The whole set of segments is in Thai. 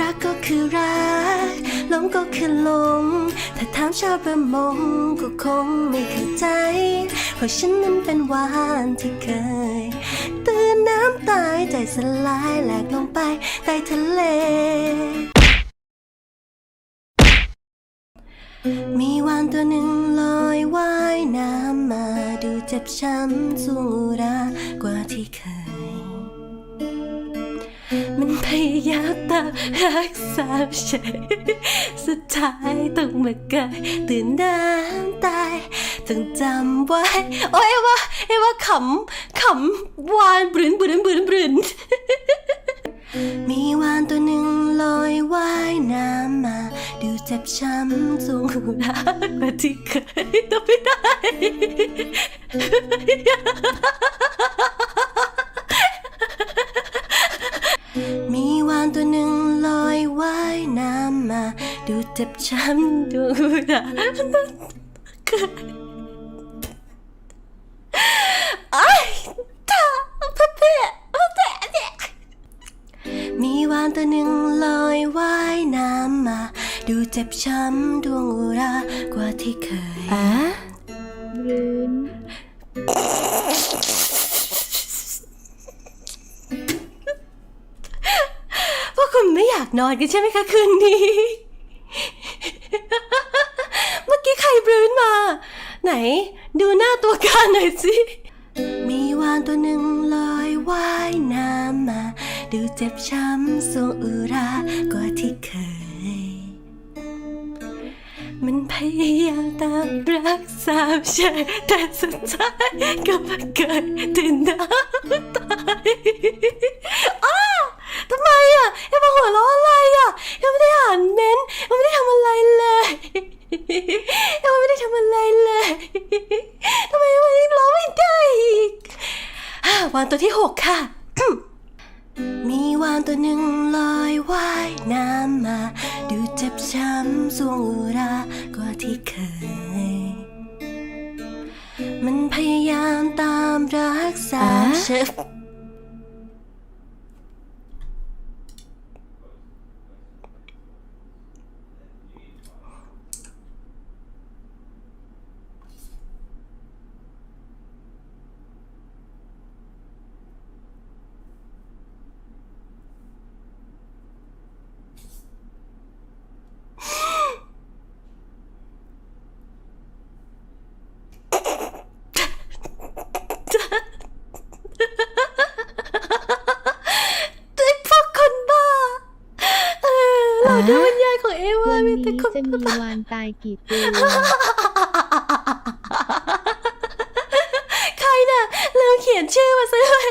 รักก็คือรักหลงก็คือหลง ถ้าถามชาวประมงก็คงไม่เข้าใจ เพราะฉันนั้นเป็นวานที่เคย ตื่นน้ำตายใจสลายแหลกลงไปใต้ทะเล มีวานตัวหนึ่งลอยว่ายน้ำมาดูเจ็บช้ำสูงอุรากว่าที่เคย ยายามตามรักษาเฉยสุดท้ายต้องมาเกยตื่นน้ำตายต้องจำไว้โอ้ยเอว่าเอว่าขำขำวานบรืนบรืนบรืนบรืนมีวานตัวหนึ่งลอยว่ายน้ำมา ดูเจ็บช้ำสูงรักกว่าที่เคยต้องไม่ได้ เจ็บช้ำดูรักเคยไอ้ยท่าพ่อเพ่พ่อเพ่เนี่ยมีวานตัวหนึ่งลอยว่ายน้ำมา ดูเจ็บช้ำดวงอุรากว่าที่เคยอะรื้นพวกคุณไม่อยากนอนกันใช่ไหมคะคืนนี้ เมื่อกี้ใครบรื้นมา ไหน ดูหน้าตัวการหน่อยสิ มีวานตัวหนึ่งลอยว่ายน้ำมา ดูเจ็บช้ำสวงอุรากว่าที่เคย มันพยายามตามรักสามเฉยแต่สุดท้ายก็มาเกิดถึงน้ำตายอ้าทำไมอะเอ็มมาหัวเราะอะไร นตัวหนึ่งลอยว่ายน้ำมา ดูเจ็บช้ำสวงอุรากว่าที่เคย มันพยายามตามรักษาเชฟไอ้พวกคนบ้า เออเราดูวิญญาณของเอวา วัน มี นี้ แต่คน จะ มีวานตายกี่ตัวใครน่ะลืมเขียนชื่อมาซะด้วย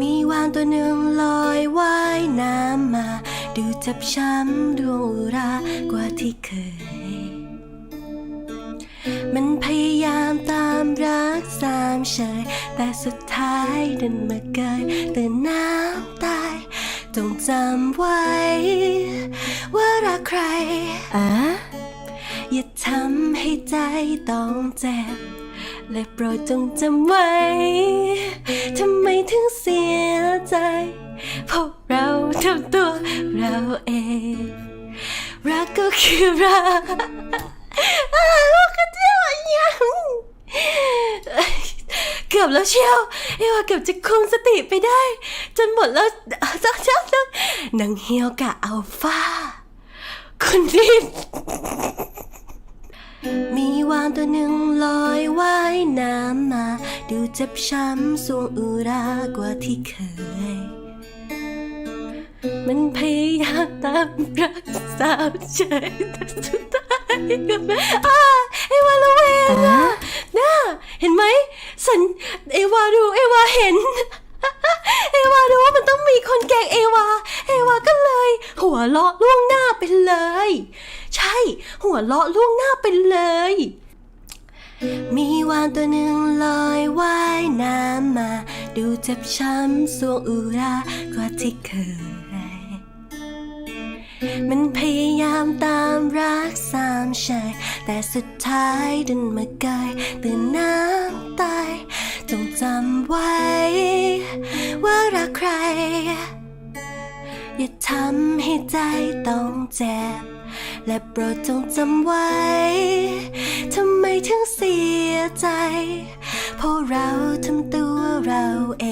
มีวานตัวหนึ่งลอยว่ายน้ำมา ดูจ็บช้ำดวงรากว่าที่เคย มันพยายามตามรักสามเฉยแต่สุดท้ายดันมาเกยตื่นน้ำตาย จงจำไว้ ว่ารักใครอะอย่าทำให้ใจต้องเจ็บ และโปรดจงจำไว้ ทำไมถึงเสียใจเพราะเราทำตัวเราเอง รักก็คือรักอ้าวก็เที่ยวยังเกือบแล้วเชียวเอว่าเกือบจะคุมสติไปได้ จนหมดแล้วจักจักจักนางเฮียวกับอัลฟาคุณดินมีวานตัวหนึ่งลอยว่ายน้ำมา ดูเจ็บช้ำสวงอุรากว่าที่เคย มันพยายามตามรักสาวเฉยแต่สุดท้ายก็ไม่อ้าเอวาละเวงอะน่าเห็นไหม สันเอวารู้เอวาเห็น เอวารู้ว่ามันต้องมีคนแกงเอวา เอวาก็เลย หัวเราะล่วงหน้าไปเลย ใช่ หัวเราะล่วงหน้าไปเลย มีวานตัวหนึ่งลอยว่ายน้ำมา ดูเจ็บช้ำสวงอุรา กว่าที่เคย มันพยายามตามรักสามเฉยแต่สุดท้ายดันมาเกยตื่นน้ำตายจงจำไว้ ว่ารักใคร อย่าทำให้ใจต้องเจ็บ และโปรดจงจำไว้ทำไมถึงเสียใจ เพราะเราทำตัวเราเอ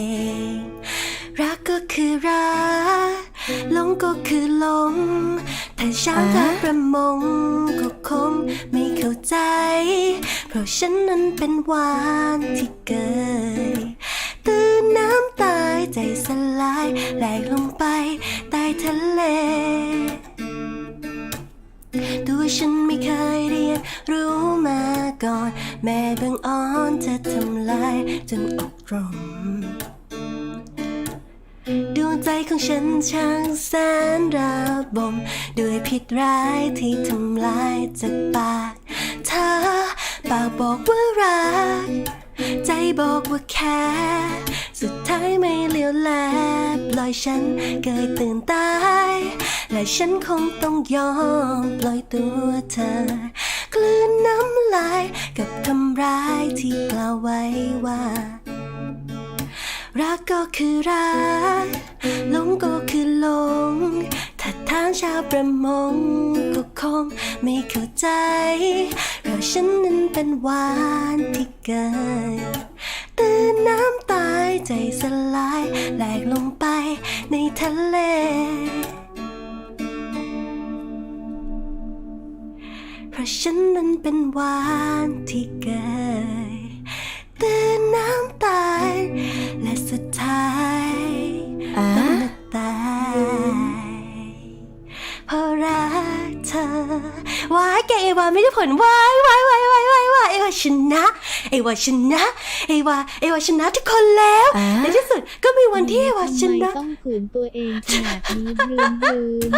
ง รักก็คือรัก หลงก็คือหลงถ้าช้างทางประมงก็คงไม่เข้าใจ เพราะฉันนั้นเป็นวานที่เกยตื่นน้ำตายใจสลายแหลกลงไปใต้ทะเลตัวฉันไม่เคยเรียนรู้มาก่อน แม่บังอ่อนจะทำลายจนอกรมดวง ใจของฉันช่างแสนระบม ด้วยพิษร้ายที่ทำลายจากปากเธอปากบอกว่ารัก ใจบอกว่าแค่สุดท้ายไม่เลียวแลปล่อยฉันเกยตื่นตาย และฉันคงต้องยอมปล่อยตัวเธอกลืนน้ำลายกับคำร้ายที่กล่าวไว้ว่า รักก็คือรักหลงก็คือหลง ถ้าทางชาวประมงก็คงไม่เข้าใจเพราะฉันนั้นเป็นวานที่เกิดตื่นน้ำตายใจสลายแหลกลงไปในทะเลเพราะฉันนั้นเป็นวานที่เกิด องมาตายเพราะรักเธอว้ายแกเอวาไม่ได้ผลว้ายว้ายว้ายว้ายว้ายว้ายเอวาชนะ เอวาชนะเอวาเอวาชนะทุกคนแล้วอ่า ในที่สุดก็มีวันที่เอวาชทำไมนะต้องขืนตัวเองขนาดนี้บลืนบลืนเ